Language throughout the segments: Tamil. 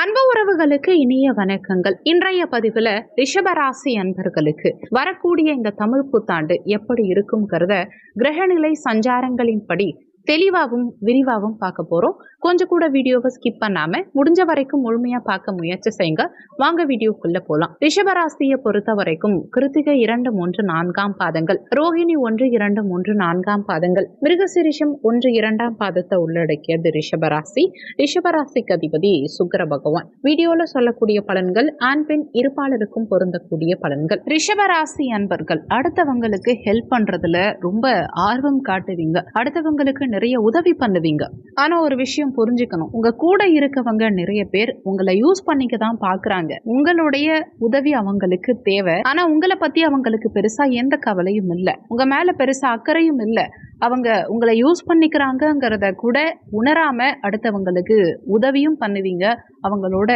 அன்பு உறவுகளுக்கு இனிய வணக்கங்கள். இன்றைய பதிவுல ரிஷபராசி அன்பர்களுக்கு வரக்கூடிய இந்த தமிழ் புத்தாண்டு எப்படி இருக்குங்கிறத கிரகநிலை சஞ்சாரங்களின்படி தெளிவாகவும் விரிவாகவும் பார்க்க போறோம். கொஞ்சம் கூட வீடியோவை ஸ்கிப் பண்ணாம முடிஞ்ச வரைக்கும் முழுமையா பார்க்க முயற்சி செய்யுங்க. வாங்க வீடியோக்குள்ள போலாம். ரிஷபராசியை பொறுத்த வரைக்கும் கிருத்திகை இரண்டு மூன்று நான்காம் பாதங்கள். ரோஹிணி ஒன்று இரண்டு மூன்று நான்காம் பாதங்கள். மிருகசிரிஷம் ஒன்று இரண்டாம் பாதத்தை உள்ளடக்கியது ரிஷபராசி. ரிஷபராசிக்கு அதிபதி சுக்கர பகவான். வீடியோல சொல்லக்கூடிய பலன்கள் ஆண் பெண் இருப்பாளருக்கும் பொருந்தக்கூடிய பலன்கள். ரிஷபராசி அன்பர்கள் அடுத்தவங்களுக்கு ஹெல்ப் பண்றதுல ரொம்ப ஆர்வம் காட்டுவீங்க. அடுத்தவங்களுக்கு நிறைய உதவி பண்ணுவீங்க. ஆனா ஒரு விஷயம் புரிஞ்சுக்கணும். உங்க கூட இருக்கவங்க நிறைய பேர் உங்களை யூஸ் பண்ணிக்க தான் பாக்குறாங்க. உங்களுடைய உதவி அவங்களுக்கு தேவை. ஆனா உங்களை பத்தி அவங்களுக்கு பெருசா எந்த கவலையும் இல்லை. உங்க மேல பெருசா அக்கறையும் இல்லை. அவங்க உங்களை யூஸ் பண்ணிக்கிறாங்கங்கிறத கூட உணராம அடுத்தவங்களுக்கு உதவியும் பண்ணுவீங்க. அவங்களோட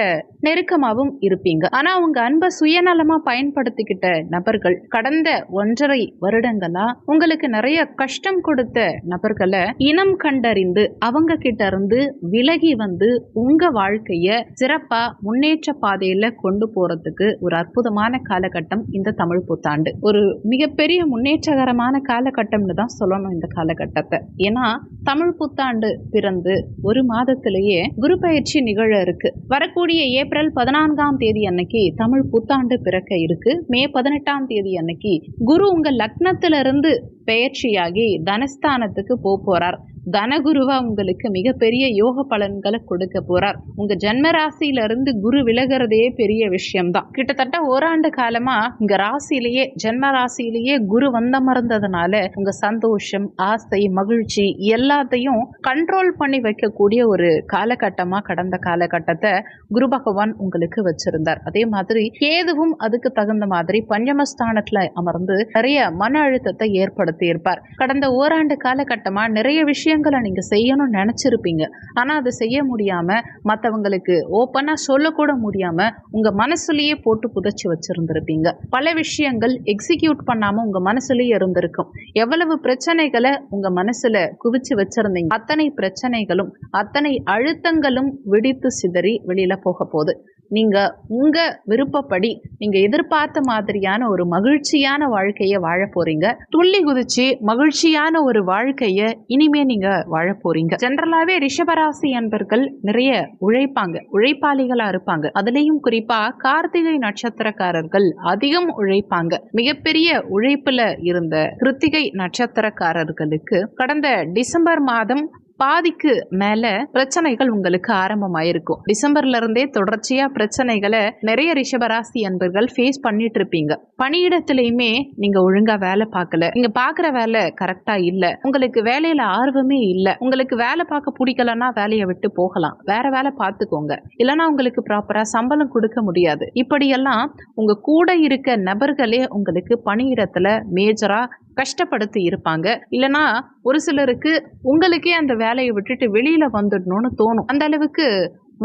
நெருக்கமாகவும் இருப்பீங்க. ஆனா உங்க அன்பை சுயநலமா பயன்படுத்திக்கிட்ட நபர்கள் கடந்த ஒன்றரை வருடங்களா உங்களுக்கு நிறைய கஷ்டம் கொடுத்த நபர்களை இனம் கண்டறிந்து அவங்க கிட்ட இருந்து விலகி வந்து உங்க வாழ்க்கைய சிறப்பா முன்னேற்ற பாதையில கொண்டு போறதுக்கு ஒரு அற்புதமான காலகட்டம் இந்த தமிழ் புத்தாண்டு. ஒரு மிகப்பெரிய முன்னேற்றகரமான காலகட்டம்னு தான் சொல்லணும் இந்த காலகட்டத்தை. ஏன்னா தமிழ் புத்தாண்டு பிறந்து ஒரு மாதத்திலேயே குரு பயிற்சி நிகழ இருக்கு. வரக்கூடிய ஏப்ரல் பதினான்காம் தேதி அன்னைக்கு தமிழ் புத்தாண்டு பிறக்க இருக்கு. மே பதினெட்டாம் தேதி அன்னைக்கு குரு உங்க லக்னத்திலிருந்து பெயர்ச்சியாகி தனஸ்தானத்துக்கு போறார். தனகுருவா உங்களுக்கு மிகப்பெரிய யோக பலன்களை கொடுக்க போறார். உங்க ஜென்ம ராசியில இருந்து குரு விலகிறதே பெரிய விஷயம்தான். கிட்டத்தட்ட ஓராண்டு காலமா உங்க ராசியிலேயே ஜென்ம ராசியிலேயே குரு வந்த மறந்ததுனால உங்க சந்தோஷம் ஆசை மகிழ்ச்சி எல்லாத்தையும் கண்ட்ரோல் பண்ணி வைக்கக்கூடிய ஒரு காலகட்டமா கடந்த காலகட்டத்தை குரு பகவான் உங்களுக்கு வச்சிருந்தார். அதே மாதிரி கேதுவும் அதுக்கு தகுந்த மாதிரி பஞ்சமஸ்தானத்துல அமர்ந்து நிறைய மன அழுத்தத்தை ஏற்படுத்தி இருப்பார் கடந்த ஓராண்டு காலகட்டமா நிறைய விஷயம் விஷயங்களை நீங்க செய்யணும்னு நினைச்சிருப்பீங்க. ஆனா அதை செய்ய முடியாம மத்தவங்களுக்கு ஓப்பனா சொல்லக்கூட முடியாம உங்க மனசுலயே போட்டு புதைச்சு வச்சிருந்திருப்பீங்க. பல விஷயங்கள் எக்ஸிக்யூட் பண்ணாம உங்க மனசுலயே இருந்திருக்கும். எவ்வளவு பிரச்சனைகளை உங்க மனசுல குவிச்சு வச்சிருந்தீங்க அத்தனை பிரச்சனைகளும் அத்தனை அழுத்தங்களும் வெடித்து சிதறி வெளியில போக போகுது. நீங்கள் உங்கள் விருப்பப்படி நீங்கள் எதிர்பார்த்த மாதிரியான ஒரு மகிழ்ச்சியான வாழ்க்கையை வாழ போறீங்க. துள்ளி குதிச்சு மகிழ்ச்சியான ஒரு வாழ்க்கையை இனிமே நீங்கள் வாழ போறீங்க. ஜென்ரலாகவே ரிஷபராசி அன்பர்கள் நிறைய உழைப்பாங்க உழைப்பாளிகளாக இருப்பாங்க. அதுலேயும் குறிப்பாக கார்த்திகை நட்சத்திரக்காரர்கள் அதிகம் உழைப்பாங்க. மிகப்பெரிய உழைப்பில் இருந்த கிருத்திகை நட்சத்திரக்காரர்களுக்கு கடந்த டிசம்பர் மாதம் பாதிக்கு மேல பிரச்சனைகள் உங்களுக்கு ஆரம்பமாயிருக்கும். டிசம்பர்ல இருந்தே தொடர்ச்சியா பிரச்சனைகளை நிறைய ரிஷபராசி அன்பர்கள் ஃபேஸ் பண்ணிட்டு இருப்பீங்க பணியிடத்திலயுமே நீங்க ஒழுங்கா வேலை பார்க்கல. நீங்க பாக்குற வேலை கரெக்டா இல்ல. உங்களுக்கு வேலையில ஆர்வமே இல்ல. உங்களுக்கு வேலை பார்க்க பிடிக்கலன்னா வேலையை விட்டு போகலாம். வேற வேலை பார்த்துக்கோங்க. இல்லைன்னா உங்களுக்கு ப்ராப்பரா சம்பளம் கொடுக்க முடியாது. இப்படியெல்லாம் உங்க கூட இருக்க நபர்களே உங்களுக்கு பணியிடத்துல மேஜரா கஷ்டப்படுத்தி இருப்பாங்க. இல்லனா ஒரு சிலருக்கு உங்களுக்கே அந்த வேலையை விட்டுட்டு வெளியில வந்துடணும்னு தோணும். அந்த அளவுக்கு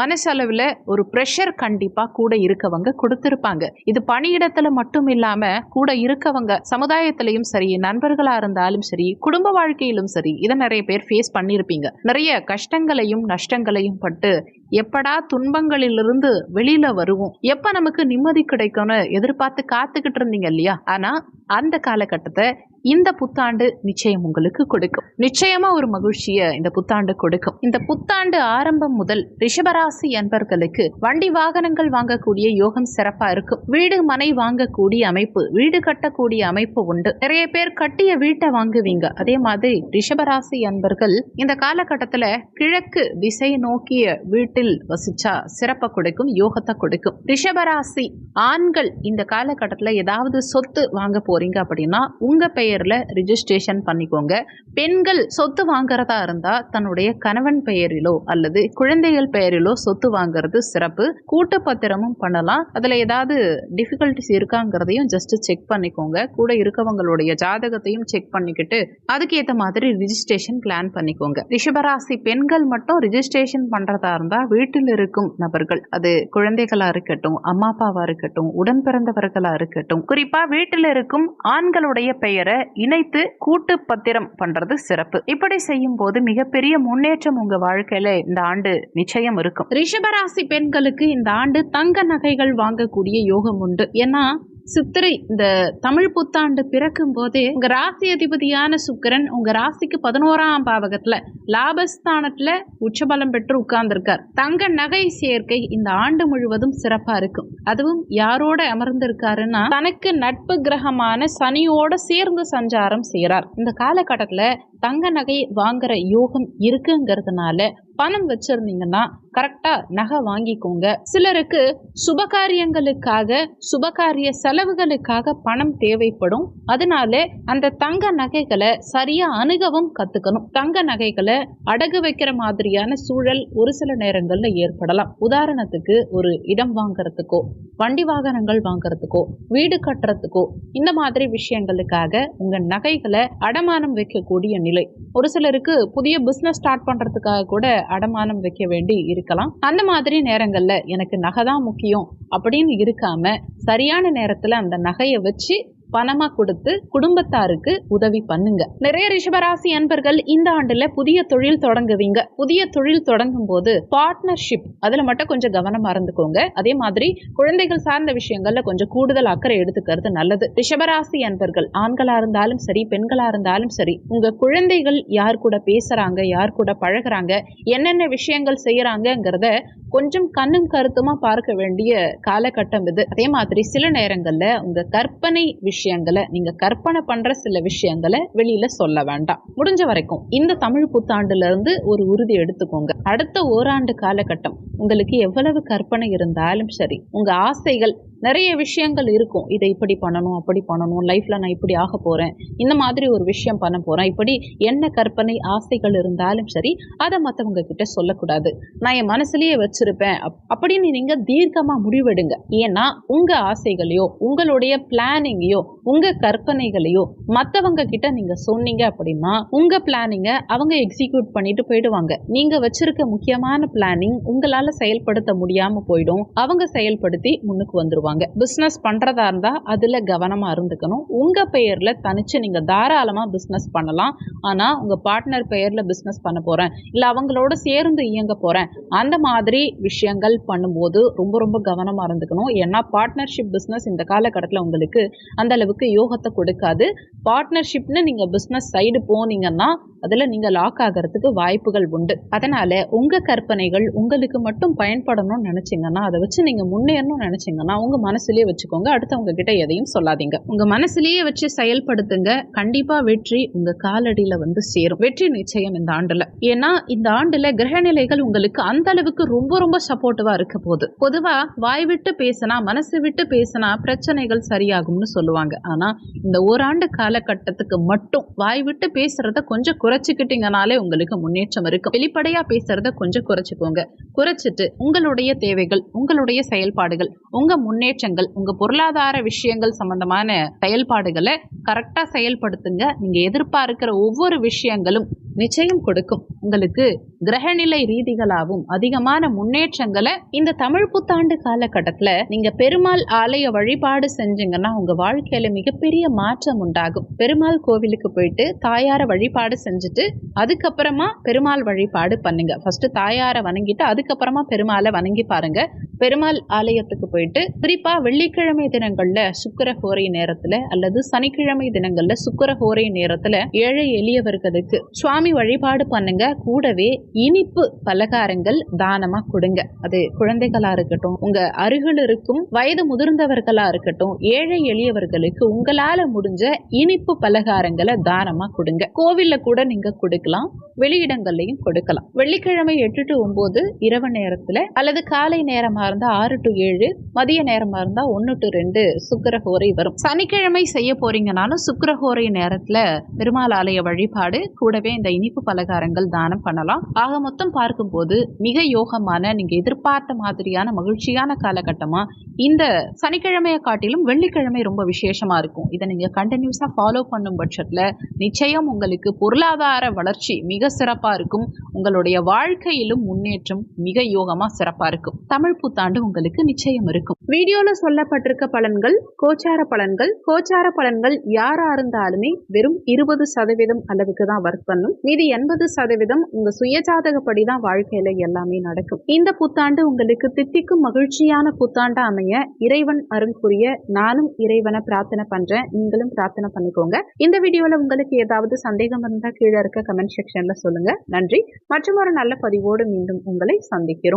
மனசளவில் ஒரு ப்ரெஷர் கண்டிப்பாக கூட இருக்கவங்க கொடுத்துருப்பாங்க. இது பணியிடத்தில் மட்டும் இல்லாமல் கூட இருக்கவங்க சமுதாயத்திலையும் சரி நண்பர்களாக இருந்தாலும் சரி குடும்ப வாழ்க்கையிலும் சரி இதை நிறைய பேர் ஃபேஸ் பண்ணியிருப்பீங்க நிறைய கஷ்டங்களையும் நஷ்டங்களையும் பட்டு எப்படா துன்பங்களிலிருந்து வெளியில வருவோம்? எப்ப நமக்கு நிம்மதி கிடைக்கும்னு எதிர்பார்த்து காத்துக்கிட்டு இருந்தீங்க இல்லையா? ஆனா அந்த காலகட்டத்தை இந்த புத்தாண்டு நிச்சயம் உங்களுக்கு கொடுக்கும். நிச்சயமா ஒரு மகிழ்ச்சியை இந்த புத்தாண்டு கொடுக்கும். இந்த புத்தாண்டு ஆரம்பம் முதல் ரிஷபராசி அன்பர்களுக்கு வண்டி வாகனங்கள் வாங்கக்கூடிய யோகம் சிறப்பா இருக்கும். வீடு மனை வாங்கக்கூடிய அமைப்பு வீடு கட்டக்கூடிய அமைப்பு உண்டு. நிறைய பேர் கட்டிய வீட்டை வாங்குவீங்க. அதே மாதிரி ரிஷபராசி அன்பர்கள் இந்த காலகட்டத்துல கிழக்கு திசை நோக்கிய வீட்டில் வசிச்சா சிறப்பை கொடுக்கும் யோகத்தை கொடுக்கும். ரிஷபராசி ஆண்கள் இந்த காலகட்டத்தில் ஏதாவது சொத்து வாங்க போறீங்க அப்படின்னா உங்க பெயர்ல ரிஜிஸ்ட்ரேஷன் பண்ணிக்கோங்க. பெண்கள் சொத்து வாங்குறதா இருந்தா தன்னுடைய கணவன் பெயரிலோ அல்லது குழந்தைகள் பெயரிலோ சொத்து வாங்குறது சிறப்பு. கூட்டு பத்திரமும் பண்ணலாம். அதுல ஏதாவது டிஃபிகல்டிஸ் இருக்காங்கிறதையும் ஜஸ்ட் செக் பண்ணிக்கோங்க. கூட இருக்கவங்களுடைய ஜாதகத்தையும் செக் பண்ணிக்கிட்டு அதுக்கேற்ற மாதிரி ரிஜிஸ்ட்ரேஷன் பிளான் பண்ணிக்கோங்க. ரிஷபராசி பெண்கள் மட்டும் ரிஜிஸ்ட்ரேஷன் பண்றதா இருந்தா வீட்டில் இருக்கும் நபர்கள் அது குழந்தைகளா இருக்கட்டும் அம்மா அப்பாவா இருக்கட்டும் உடன் பிறந்தவர்களா இருக்கட்டும் குறிப்பா வீட்டில் இருக்கும் ஆண்களுடைய பெயரை இணைத்து கூட்டு பத்திரம் பண்றது சிறப்பு. இப்படி செய்யும் போது மிகப்பெரிய முன்னேற்றம் உங்க வாழ்க்கையில இந்த ஆண்டு நிச்சயம் இருக்கும். ரிஷபராசி பெண்களுக்கு இந்த ஆண்டு தங்க நகைகள் வாங்கக்கூடிய யோகம் உண்டு. ஏன்னா சித்திரை இந்த தமிழ் புத்தாண்டு பிறக்கும் போதே உங்க ராசி அதிபதியான சுக்கிரன் உங்க ராசிக்கு பதினோராம் பாவகத்துல லாபஸ்தானத்துல உச்சபலம் பெற்று உட்கார்ந்திருக்கார். தங்க நகை சேர்க்கை இந்த ஆண்டு முழுவதும் சிறப்பா இருக்கும் அதுவும் யாரோட அமர்ந்திருக்காருன்னா தனக்கு நட்பு கிரகமான சனியோட சேர்ந்து சஞ்சாரம் செய்யறார் இந்த காலகட்டத்துல தங்க நகை வாங்குற யோகம் இருக்குங்கிறதுனால பணம் வச்சிருந்தீங்கன்னா கரெக்டா நகை வாங்கிக்கோங்க. சிலருக்கு சுபகாரியங்களுக்காக சுபகாரிய செலவுகளுக்காக பணம் தேவைப்படும். அதனால அந்த தங்க நகைகளை சரியா அணுகவும் கத்துக்கணும். தங்க நகைகளை அடகு வைக்கிற மாதிரியான சூழல் ஒரு சில நேரங்கள்ல ஏற்படலாம். உதாரணத்துக்கு ஒரு இடம் வாங்கறதுக்கோ வண்டி வாகனங்கள் வாங்குறதுக்கோ வீடு கட்டுறதுக்கோ இந்த மாதிரி விஷயங்களுக்காக உங்க நகைகளை அடமானம் வைக்கக்கூடிய நிலை. ஒரு சிலருக்கு புதிய பிசினஸ் ஸ்டார்ட் பண்றதுக்காக கூட அடமானம் வைக்க வேண்டி இருக்கலாம். அந்த மாதிரி நேரங்கள்ல எனக்கு நகை தான் முக்கியம் அப்படின்னு இருக்காம சரியான நேரத்துல அந்த நகையை வச்சு பணமா கொடுத்து குடும்பத்தாருக்கு உதவி பண்ணுங்க. நிறைய ரிஷபராசி அன்பர்கள் இந்த ஆண்டுல புதிய தொழில் தொடங்குவீங்க. புதிய தொழில் தொடங்கும் போது பார்ட்னர்ஷிப் அதுல மட்டும் கொஞ்சம் கவனமா இருந்துக்கோங்க. அதே மாதிரி குழந்தைகள் சார்ந்த விஷயங்கள்ல கொஞ்சம் கூடுதல் அக்கறை எடுத்துக்கிறது நல்லது. ரிஷபராசி அன்பர்கள் ஆண்களா இருந்தாலும் சரி பெண்களா இருந்தாலும் சரி உங்க குழந்தைகள் யார் கூட பேசுறாங்க யார் கூட பழகுறாங்க என்னென்ன விஷயங்கள் செய்யறாங்கிறத கொஞ்சம் கண்ணும் கருத்துமா பார்க்க வேண்டிய காலகட்டம் இது. அதே மாதிரி சில நேரங்கள்ல உங்க கற்பனை விஷயங்களை நீங்க கற்பனை பண்ற சில விஷயங்களை வெளியில சொல்ல வேண்டாம். முடிஞ்ச வரைக்கும் இந்த தமிழ் புத்தாண்டுல இருந்து ஒரு உறுதி எடுத்துக்கோங்க. அடுத்த ஓராண்டு காலகட்டம் உங்களுக்கு எவ்வளவு கற்பனை இருந்தாலும் சரி உங்க ஆசைகள் நிறைய விஷயங்கள் இருக்கும். இதை இப்படி பண்ணணும் அப்படி பண்ணணும் லைஃப்பில் நான் இப்படி ஆக போகிறேன் இந்த மாதிரி ஒரு விஷயம் பண்ண போகிறேன் இப்படி என்ன கற்பனை ஆசைகள் இருந்தாலும் சரி அதை மற்றவங்க கிட்ட சொல்லக்கூடாது. நான் என் மனசுலேயே வச்சுருப்பேன். அப்- அப்படின்னு நீங்கள் தீர்க்கமாக முடிவெடுங்க. ஏன்னா உங்கள் ஆசைகளையோ உங்களுடைய பிளானிங்கையோ உங்கள் கற்பனைகளையோ மற்றவங்க கிட்ட நீங்கள் சொன்னீங்க அப்படின்னா உங்கள் பிளானிங்கை அவங்க எக்ஸிக்யூட் பண்ணிட்டு போயிடுவாங்க. நீங்கள் வச்சிருக்க முக்கியமான பிளானிங் உங்களால் செயல்படுத்த முடியாமல் போயிடும். அவங்க செயல்படுத்தி முன்னுக்கு போவாங்க பிஸ்னஸ் பண்ணுறதா இருந்தால் அதில் கவனமாக இருந்துக்கணும். உங்கள் பெயரில் தனித்து நீங்கள் தாராளமாக பிஸ்னஸ் பண்ணலாம். ஆனால் உங்கள் பார்ட்னர் பெயரில் பிஸ்னஸ் பண்ண போகிறேன் இல்லை அவங்களோட சேர்ந்து இயங்க போகிறேன் அந்த மாதிரி விஷயங்கள் பண்ணும்போது ரொம்ப ரொம்ப கவனமாக இருந்துக்கணும். ஏன்னா பார்ட்னர்ஷிப் பிஸ்னஸ் இந்த காலகட்டத்தில் உங்களுக்கு அந்த அளவுக்கு யோகத்தை கொடுக்காது. பார்ட்னர்ஷிப்னு நீங்கள் பிஸ்னஸ் சைடு போனீங்கன்னா அதில் நீங்கள் லாக் ஆகிறதுக்கு வாய்ப்புகள் உண்டு. அதனால் உங்கள் கற்பனைகள் உங்களுக்கு மட்டும் பயன்படணும்னு நினச்சிங்கன்னா அதை வச்சு நீங்கள் முன்னேறணும்னு நினச்சிங்கன்னா உங்கள் மனசுலேயே வச்சுக்கோங்க. அடுத்தவங்க கிட்ட எதையும் சொல்லாதீங்க. உங்கள் மனசுலேயே வச்சு செயல்படுத்துங்க. கண்டிப்பாக வெற்றி உங்கள் காலடியில் வந்து சேரும். வெற்றி நிச்சயம் இந்த ஆண்டில். ஏன்னா இந்த ஆண்டில் கிரகநிலைகள் உங்களுக்கு அந்த அளவுக்கு ரொம்ப ரொம்ப சப்போர்ட்டிவாக இருக்க போகுது. பொதுவாக வாய் விட்டு பேசினா மனசு விட்டு பேசினா பிரச்சனைகள் சரியாகும்னு சொல்லுவாங்க. ஆனால் இந்த ஓராண்டு காலகட்டத்துக்கு மட்டும் வாய் விட்டு பேசுறத கொஞ்சம் குறைச்சிக்கிட்டீங்கனாலே உங்களுக்கு முன்னேற்றம் இருக்கும். வெளிப்படையா பேசுறத கொஞ்சம் குறைச்சிக்கோங்க. குறைச்சிட்டு உங்களுடைய தேவைகள் உங்களுடைய செயல்பாடுகள் உங்க முன்னேற்றங்கள் உங்க பொருளாதார விஷயங்கள் சம்பந்தமான செயல்பாடுகளை கரெக்டா செயல்படுத்துங்க. நீங்க எதிர்பார்க்கிற ஒவ்வொரு விஷயங்களும் நிச்சயம் கொடுக்கும். உங்களுக்கு கிரகநிலை ரீதிகளாகவும் அதிகமான முன்னேற்றங்களை இந்த தமிழ் புத்தாண்டு காலகட்டத்தில் நீங்க பெருமாள் ஆலய வழிபாடு செஞ்சீங்கன்னா உங்க வாழ்க்கையில மிகப்பெரிய மாற்றம் உண்டாகும். பெருமாள் கோவிலுக்கு போயிட்டு தாயார வழிபாடு செஞ்சுட்டு அதுக்கப்புறமா பெருமாள் வழிபாடு பண்ணுங்க. ஃபர்ஸ்ட் தாயாரை வணங்கிட்டு அதுக்கப்புறமா பெருமாளை வணங்கி பாருங்க. பெருமாள் ஆலயத்துக்கு போயிட்டு குறிப்பா வெள்ளிக்கிழமை தினங்கள்ல சுக்கிர ஹோரை நேரத்துல அல்லது சனிக்கிழமை தினங்கள்ல சுக்கர ஹோரை நேரத்துல ஏழை எளியவர்களுக்கு சுவாமி வழிபாடு பண்ணுங்க. கூடவே இனிப்பு பலகாரங்கள் தானமா கொடுங்க. அது குழந்தைகளா இருக்கட்டும் உங்க அருகில் இருக்கும் வயது முதிர்ந்தவர்களா இருக்கட்டும் ஏழை எளியவர்களுக்கு உங்களால முடிஞ்ச இனிப்பு பலகாரங்களை தானமா கொடுங்க. கோவில்ல கூட நீங்க கொடுக்கலாம் வெளியிடங்கள்லையும் கொடுக்கலாம். வெள்ளிக்கிழமை எட்டு டு ஒன்பது இரவு நேரத்துல அல்லது காலை நேரமா இருந்தா ஆறு டு ஏழு மதிய நேரமா இருந்தா ஒன்னு டு ரெண்டு சுக்கரஹோரை வரும். சனிக்கிழமை செய்ய போறீங்கனாலும் சுக்கரஹோரை நேரத்துல பெருமாள் ஆலய வழிபாடு கூடவே இந்த இனிப்பு பலகாரங்கள் தானம் பண்ணலாம். ஆக மொத்தம் பார்க்கும்போது மிக யோகமான நீங்க எதிர்பார்த்த மாதிரியான மகிழ்ச்சியான காலகட்டமா இந்த சனிக்கிழமையை காட்டிலும் வெள்ளிக்கிழமை ரொம்ப விசேஷமா இருக்கும். இதை நீங்க கண்டினியூஸா ஃபாலோ பண்ணும் பட்சத்துல நிச்சயம் உங்களுக்கு பொருளாதார வளர்ச்சி மிக சிறப்பா இருக்கும். உங்களுடைய வாழ்க்கையிலும் முன்னேற்றம் மிக யோகமா சிறப்பா இருக்கும். தமிழ் புத்தாண்டு உங்களுக்கு நிச்சயம் இருக்கும். வீடியோல சொல்லப்பட்டிருக்க பலன்கள் கோச்சார பலன்கள். கோச்சார பலன்கள் யாரா இருந்தாலுமே வெறும் இருபது சதவீதம் அளவுக்கு தான் ஒர்க் பண்ணும். மீதி எண்பது சதவீதம் உங்க சுயஜாதகப்படி தான் வாழ்க்கையில எல்லாமே நடக்கும். இந்த புத்தாண்டு உங்களுக்கு தித்திக்கும் மகிழ்ச்சியான புத்தாண்டா அமைய இறைவன் அருள் புரிய நானும் இறைவனை பிரார்த்தனை பண்றேன். நீங்களும் பிரார்த்தனை பண்ணிக்கோங்க. இந்த வீடியோல உங்களுக்கு ஏதாவது சந்தேகம் இருந்தா கீழே இருக்க கமெண்ட் செக்ஷன்ல சொல்லுங்க. நன்றி. மற்றும் ஒரு நல்ல பதிவோடு மீண்டும் உங்களை சந்திக்கிறோம்.